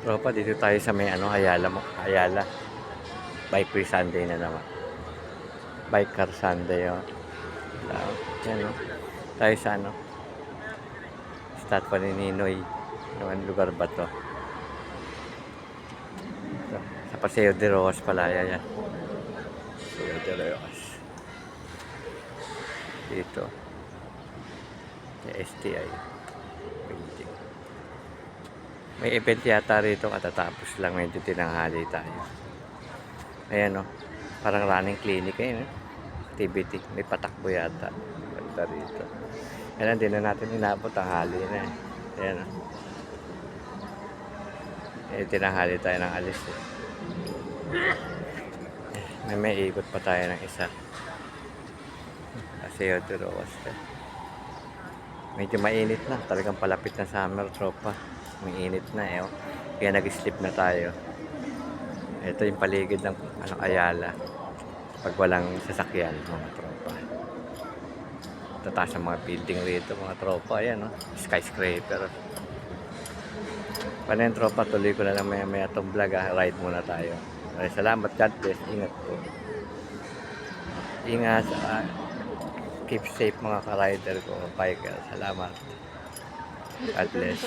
Tropa, dito tayo sa may ano, Ayala mo. Ayala. Bike free Sunday na naman. Bike car Sunday, oh. So, yan, oh. Tayo sa ano. Start pa ni Ninoy. Naman lugar ba to? So, sa Paseo de Rosas pala, yan, yan. Paseo de Rosas. Dito. Sa STI. Building. May event yata rito katatapos lang medyo tinanghali tayo. Ayan o. Parang running clinic eh. No? Activity. May patakbo yata. Ganda rito. Ayan, hindi na natin inabot ang hali na eh. Ayan o. Eh, tinanghali tayo ng alis eh. May may ikot pa tayo ng isa. Kasi yun, eh. Medyo mainit na. Talagang palapit na summer, tropa. May init na eh. oh. Kaya nag-sleep na tayo. Ito yung paligid ng ano, Ayala. Pag walang sasakyan, mga tropa. Tataas ang mga building rito, mga tropa. Ayan, oh. skyscraper. Paano yung tropa? Tuloy ko na lang maya maya itong vlog. Ah. Ride muna tayo. Ay, salamat. God bless. Ingat po. Ingat. ah, keep safe mga ka-rider ko. Biker. Salamat. God bless.